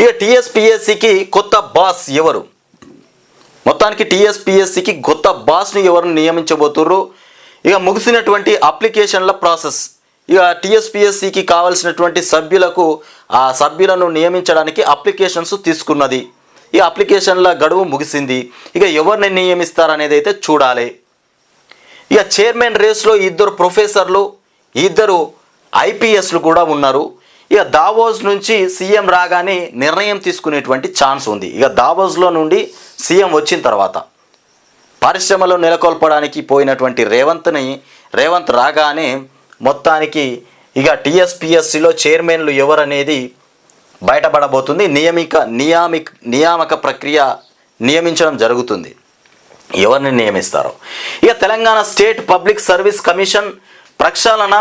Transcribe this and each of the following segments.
ఇక టీఎస్పిఎస్సికి కొత్త బాస్ ఎవరు? మొత్తానికి టీఎస్పిఎస్సికి కొత్త బాస్ను ఎవరు నియమించబోతుర్రు? ఇక ముగిసినటువంటి అప్లికేషన్ల ప్రాసెస్. ఇక టీఎస్పిఎస్సికి కావాల్సినటువంటి సభ్యులకు ఆ సభ్యులను నియమించడానికి అప్లికేషన్స్ తీసుకున్నది. ఈ అప్లికేషన్ల గడువు ముగిసింది. ఇక ఎవరిని నియమిస్తారనేది అయితే చూడాలి. ఇక చైర్మన్ రేస్లో ఇద్దరు ప్రొఫెసర్లు ఇద్దరు ఐపీఎస్లు కూడా ఉన్నారు. ఇక దావోస్ నుంచి సీఎం రాగానే నిర్ణయం తీసుకునేటువంటి ఛాన్స్ ఉంది. ఇక దావోస్లో నుండి సీఎం వచ్చిన తర్వాత పరిశ్రమలో నెలకొల్పడానికి పోయినటువంటి రేవంత్ని రేవంత్ రాగానే మొత్తానికి ఇక టీఎస్పిఎస్సిలో చైర్మన్లు ఎవరనేది బయటపడబోతుంది. నియమిక నియామిక నియామక ప్రక్రియ నియమించడం జరుగుతుంది. ఎవరిని నియమిస్తారో? ఇక Telangana state public service commission ప్రక్షాళన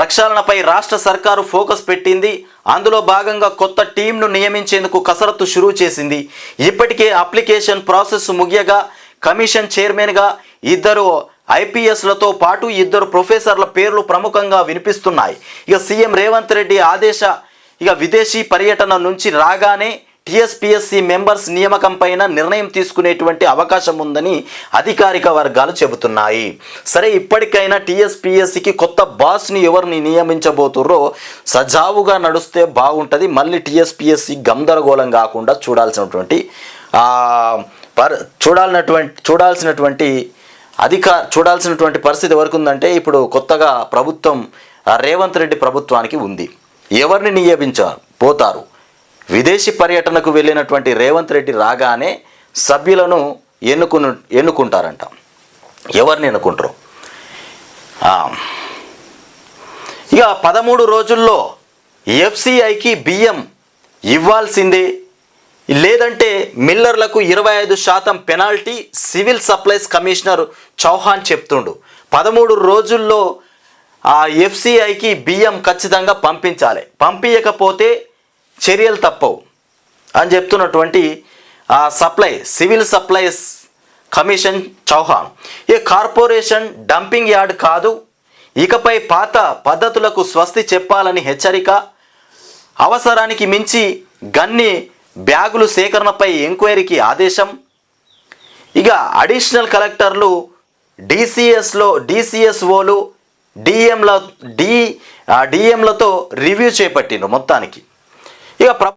ప్రక్షాళనపై రాష్ట్ర సర్కారు ఫోకస్ పెట్టింది. అందులో భాగంగా కొత్త టీంను నియమించేందుకు కసరత్తు షురూ చేసింది. ఇప్పటికే అప్లికేషన్ ప్రాసెస్ ముగియగా కమిషన్ చైర్మన్గా ఇద్దరు ఐపీఎస్లతో పాటు ఇద్దరు ప్రొఫెసర్ల పేర్లు ప్రముఖంగా వినిపిస్తున్నాయి. ఇక సీఎం రేవంత్ రెడ్డి ఆదేశ ఇక విదేశీ పర్యటన నుంచి రాగానే టీఎస్పిఎస్సి మెంబర్స్ నియామకం పైన నిర్ణయం తీసుకునేటువంటి అవకాశం ఉందని అధికారిక వర్గాలు చెబుతున్నాయి. సరే ఇప్పటికైనా టీఎస్పిఎస్సికి కొత్త బాస్ని ఎవరిని నియమించబోతుర్రో సజావుగా నడుస్తే బాగుంటుంది. మళ్ళీ టీఎస్పిఎస్సి గందరగోళం కాకుండా చూడాల్సినటువంటి పర్ చూడాలన్నటువంటి చూడాల్సినటువంటి అధికార చూడాల్సినటువంటి పరిస్థితి ఎవరికి ఉందంటే ఇప్పుడు కొత్తగా ప్రభుత్వం రేవంత్ రెడ్డి ప్రభుత్వానికి ఉంది. ఎవరిని నియమించారు పోతారు విదేశీ పర్యటనకు వెళ్ళినటువంటి రేవంత్ రెడ్డి రాగానే సభ్యులను ఎన్నుకును ఎన్నుకుంటారంట. ఎవరిని ఎన్నుకుంటారు? ఇక పదమూడు రోజుల్లో ఎఫ్సిఐకి బియ్యం ఇవ్వాల్సిందే. లేదంటే మిల్లర్లకు ఇరవై ఐదు శాతం penalty civil supplies commissioner Chauhan చెప్తుండు. పదమూడు రోజుల్లో ఆ ఎఫ్సిఐకి బియ్యం ఖచ్చితంగా పంపించాలి. పంపించకపోతే చర్యలు తప్పవు అని చెప్తున్నటువంటి ఆ supply civil supplies commission Chauhan. ఈ కార్పొరేషన్ డంపింగ్ యార్డ్ కాదు ఇకపై పాత పద్ధతులకు స్వస్తి చెప్పాలని హెచ్చరిక అవసరానికి మించి గన్ని బ్యాగులు సేకరణపై ఎంక్వైరీకి ఆదేశం. ఇక అడిషనల్ కలెక్టర్లు డిసిఎస్లో డిసిఎస్ఓలు డిఎంల డి డిఎంలతో రివ్యూ చేపట్టిండ్రు మొత్తానికి. ఇక ప్ర